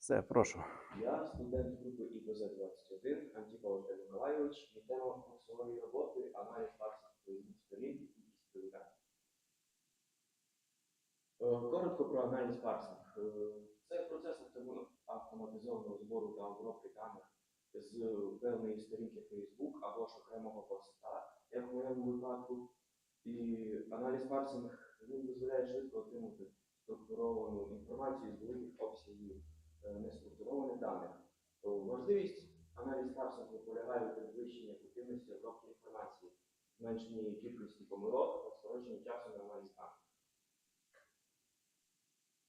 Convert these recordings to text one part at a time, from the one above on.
Все, прошу. Я студент групи ІПЗ-21 Антіпов Олег Миколайович. І тема курсової роботи аналіз факсів сторін і історика. Коротко про аналіз факсів. Це процес автоматизованого збору та обробки даних з певної сторінки Facebook або ж окремого поста, як в моєму випадку. І аналіз факсинг він дозволяє швидко отримати структуровану інформацію з великих обсягів е, неструктурованих даних. То Важливість аналіз факсингу полягає у підвищенні ефективності обробки інформації, зменшенні кількості помилок та скороченні часу на аналіз даних.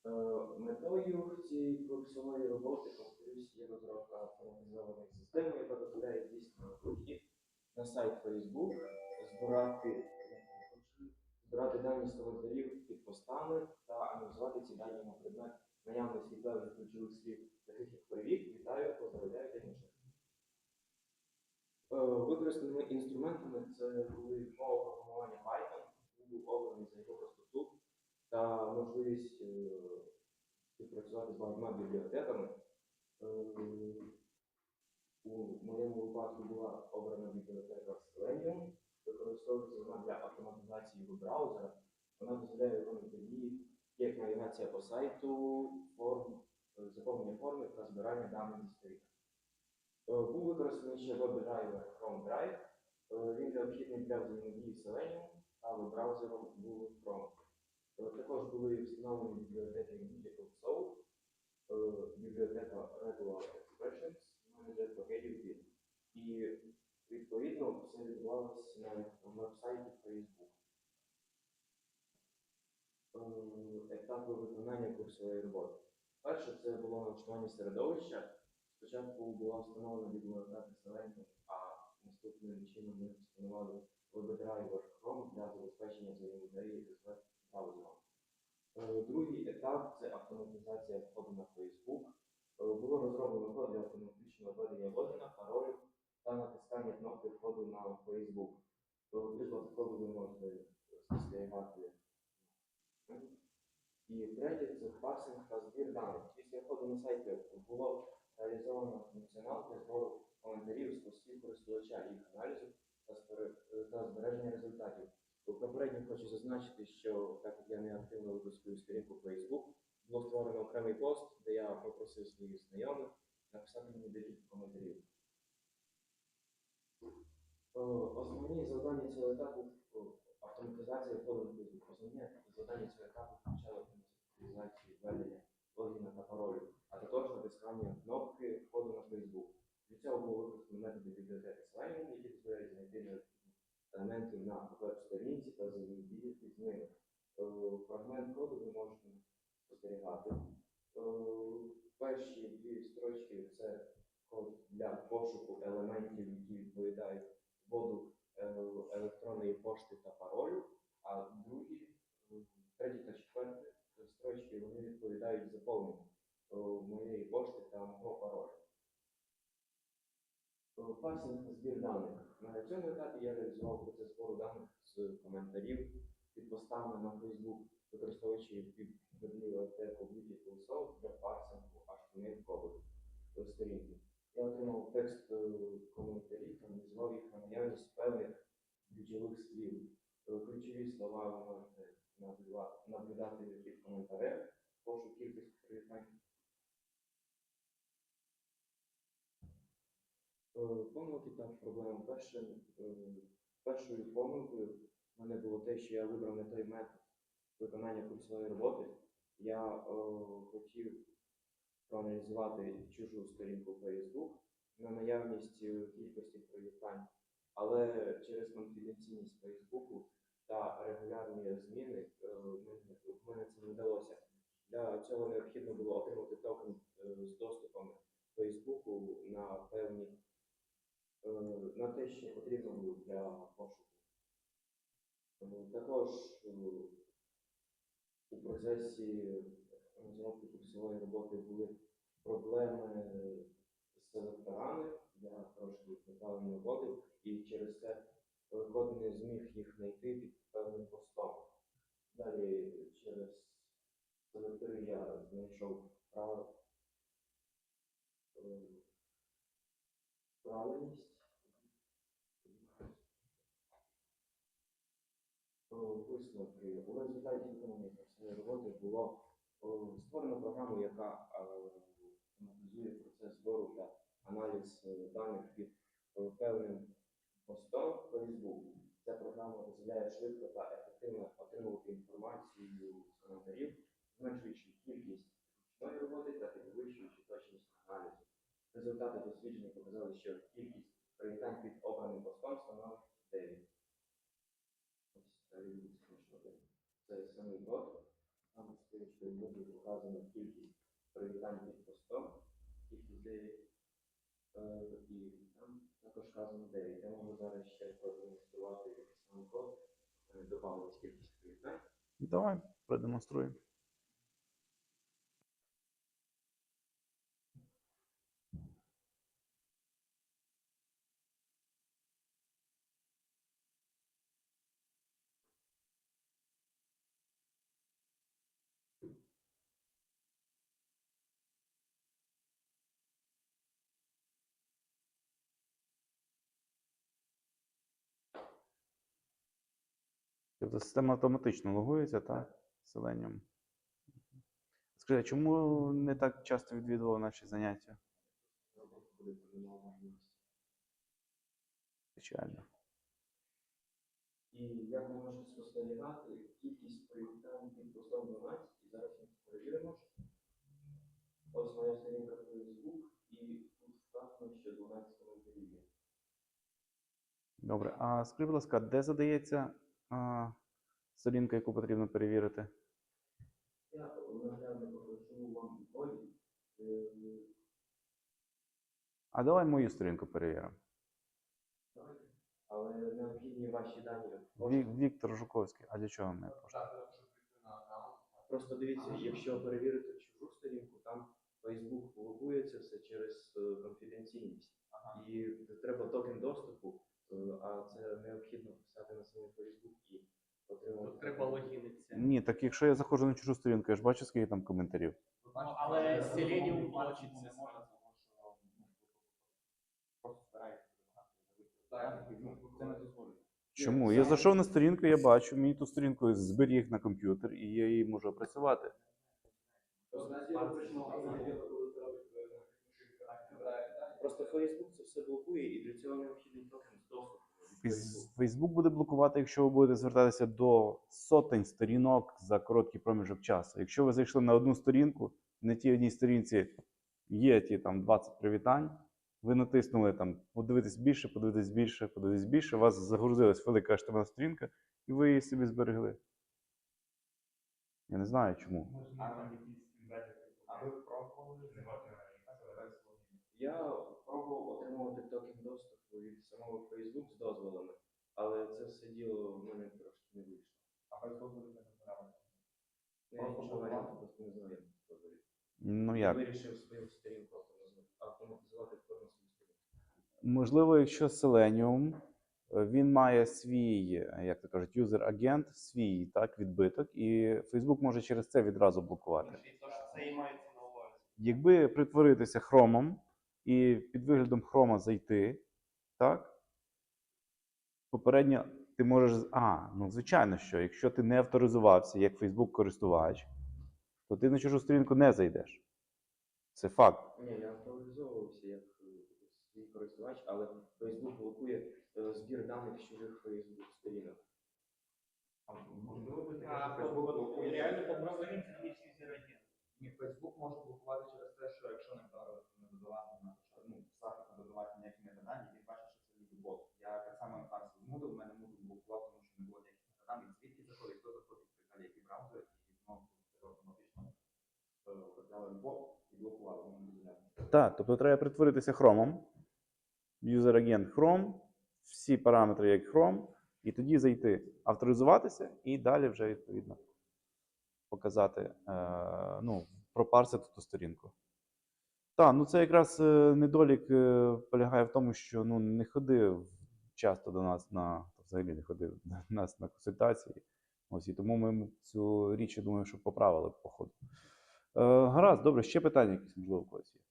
Е, Метою цієї курсової роботи, повторюсь, є розробка автоматизованої системи, яка дозволяє здійснювати вихід на сайт Facebook, збирати, збирати дані з коментарів під постами та аналізувати ці дані на предмет наявності певних ключових слів, таких як привіт, вітаю, поздравляю та інших. Е, Використаними інструментами це були мова програмування Python, був обраний за його простоту та можливість е, співпрацювати з багатьма бібліотеками. Е, У моєму випадку була обрана бібліотека Selenium, використовується вона для автоматизації веб-браузера. Вона дозволяє виконувати дії, як навігація по сайту, форм, е, заповнення форми та збирання даних зі сторінок. Е, Був використаний ще веб-драйвер Chrome Drive. Е, Він необхідний для взаємодії з Selenium та веб-браузером Google Chrome. Також були встановлені бібліотеки Musical Soul, бібліотека Regular Expressions, менеджер пакетів Git. І відповідно все відбувалося на веб-сайті Facebook. Етапи виконання курсової роботи. Перше це було налаштування середовища. Спочатку була встановлена бібліотека Selenium, а наступним чином ми встановили WebDriver Chrome для забезпечення взаємодії з веб-браузером. Е, Другий етап це автоматизація входу на Facebook. Е, Було розроблено код для автоматичного введення логіна, паролю та натискання кнопки входу на Facebook. То, Приклад коду ви можете спостерігати. І третє це парсинг та збір даних. Після входу на сайт було реалізовано функціонал для збору коментарів з постів користувача, їх аналізу та збереження результатів. Попередньо хочу зазначити, що так як я не активно свою сторінку Facebook, було створено окремий пост, де я попросив своїх знайомих написати мені декілька коментарів. Е, Основні завдання цього етапу е, автоматизація входу на Facebook. Основні завдання цього етапу автоматизацію введення логіна та паролю, а також натискання кнопки входу на Facebook. Для цього було використано методи бібліотеки Selenium, які дозволяють знайти елементи на веб-сторінці та взаємодіяти з ними. Е, Фрагмент коду ви можете спостерігати. Е, Перші дві строчки це код для пошуку елементів, які відповідають вводу е, електронної пошти та паролю, а другі, треті та четверті строчки вони відповідають заповненню моєї пошти та мого паролю. Е, Парсинг збір даних. На цьому етапі я реалізував процес збору даних з коментарів під постами на Facebook, використовуючи бібліотеку Beautiful Sound для парсингу HTML коду сторінки. Я отримав текст е, коментарів та назвав їх на наявність певних ключових слів. Е, Ключові слова ви можете наблюдати- під коментарем, пошук кількості привітань. Е, Помилки та проблеми. Е, першою помилкою в мене було те, що я вибрав не той метод виконання курсової роботи. Я е, хотів проаналізувати чужу сторінку Facebook на наявність е, кількості привітань, але через конфіденційність Facebook регулярні зміни е, в мене- це не вдалося. Для цього необхідно було отримати токен е, з доступом Facebook на певні е, на те, що потрібно було для пошуку. Також у процесі розробки курсової роботи були проблеми з селекторами. Я трошки неправильно вводив, і через це Великодин не зміг їх знайти під певним постом. Далі через колектив я знайшов прав... Е, правильність. Е, висновки у результаті виконання цієї роботи було е, створено програму, яка автоматизує процес збору та аналіз даних під певним постом Facebook. Ця програма дозволяє швидко та ефективно отримувати інформацію з коментарів, зменшуючи кількість ручної роботи та підвищуючи точність аналізу. Результати дослідження показали, що кількість привітань під обраним постом становить 9. Ось перевірити. Це самий код. Там стоїть, буде вказано кількість привітань під постом, кількість 9. Е, і там також вказано 9. Я можу зараз ще продемонструвати якийсь код. Е, кількість привітань. Давай продемонструємо. Тобто система автоматично логується, так? Selenium. Скажи, а чому не так часто відвідував наші заняття? Печально. І як ви можете спостерігати, кількість привітань під постом 12, і зараз ми перевіримо. Ось моя сторінка Facebook, і тут вказано, що 12 коментарів є. Добре. А скажи, будь ласка, де задається а, сторінка, яку потрібно перевірити? Я наглядно покажу вам полі. Е, А давай мою сторінку перевіримо. Але необхідні ваші дані. Вік- Віктор Жуковський. А для чого ми? Просто дивіться, якщо перевірити чужу сторінку, там Facebook блокує це все через е, конфіденційність. І треба токен доступу, е, а це необхідно писати на самий Facebook і отримувати. Треба логінитися. Ні, так якщо я заходжу на чужу сторінку, я ж бачу, скільки там коментарів. Ну, але Selenium бачить це саме. Це не дозволено. Чому? Я зайшов на сторінку, я бачу, мені ту сторінку зберіг на комп'ютер, і я її можу опрацювати. Просто Facebook це все блокує, і для цього необхідний токен доступу. Фейсбук буде блокувати, якщо ви будете звертатися до сотень сторінок за короткий проміжок часу. Якщо ви зайшли на одну сторінку, на тій одній сторінці є ті там 20 привітань, ви натиснули там подивитись більше, подивитись більше, подивитись більше, у вас загрузилась велика HTML сторінка, і ви її собі зберегли. Я не знаю чому. А ви пробували? Я пробував отримувати токен доступу від самого Facebook з дозволами, але це все діло в мене трошки не вийшло. А ви дозволили не збирали? Я нічого варіанту просто не знаю, як це зробити. Ну як? вирішив свою сторінку автоматизувати- кожну свою сторінку. Можливо, якщо Selenium, е, він має свій, як то кажуть, юзер-агент, свій так, відбиток, і Facebook може через це відразу блокувати. Це і мається на увазі. Якби притворитися хромом і під виглядом хрома зайти, так? Попередньо ти можеш. А, ну звичайно, що якщо ти не авторизувався як Facebook користувач, то ти на чужу сторінку не зайдеш. Це факт. Ні, я авторизовувався як е, свій користувач, але Facebook блокує е, збір даних з чужих Facebook сторінок. Можливо, Facebook реально. Ні, може блокувати через те, що якщо не додавати на ну, захист не додавати ніякі метадані, він бачить, що це ніби бот. Я так само навчався в Moodle, в мене Moodle блокував, тому що не було ніяких метадан, він звідки заходить, хто заходить, і так далі, який браузер, і знову це автоматично Так, тобто треба притворитися хромом, юзер-агент Chrome, всі параметри як Chrome, і тоді зайти, авторизуватися і далі вже відповідно показати, е, ну, пропарсити ту сторінку. Так, ну це якраз е, недолік е, полягає в тому, що ну, не ходив часто до нас на взагалі не ходив до нас на консультації. Ось і тому ми цю річ, я думаю, що поправили по ходу. Е, гаразд, добре, ще питання якісь, можливо, у когось є.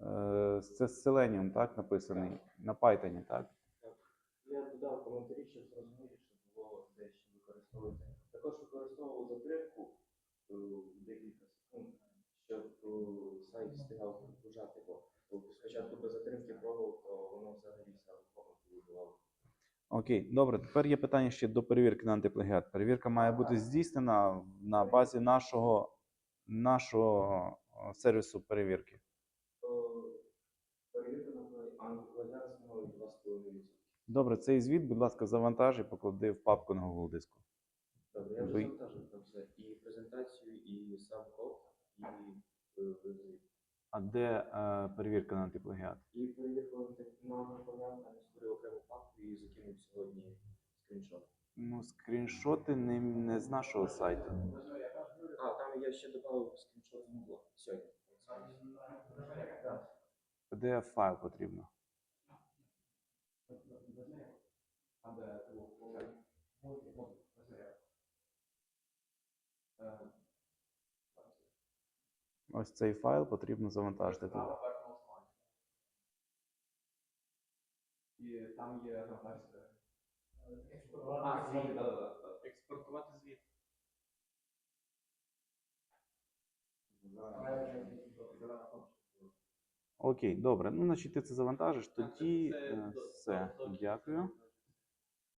Е, Це з Selenium, так, написаний. На Python, так? Я додав коментарі, щоб зрозуміти, що було де ще використовувати. Також використовував затримку е, декілька секунд, щоб сайт встигав прогружати, бо спочатку без затримки пробував, то воно взагалі. Окей, добре. Тепер є питання ще до перевірки на антиплагіат. Перевірка має бути здійснена на базі нашого, нашого е, сервісу перевірки. Е, Перевірка на антиплагіат становить 2,5%. Добре, цей звіт, будь ласка, завантаж і поклади в папку на Google диску. Добре, я вже завантажив там все. І презентацію, і сам код, і е, звіт. А де е, перевірка на антиплагіат? І перевірку на програму, я створив окрему папку і закинув сьогодні скріншот. Ну, скріншоти не, не з нашого сайту. А, там я ще додав скріншот з Google сьогодні. pdf файл потрібно. Ось цей файл потрібно завантажити тут. І там є версія. А, звіт. Експортувати звіт. Окей, добре. Ну, значить, ти це завантажиш, тоді Це е, все. Дякую.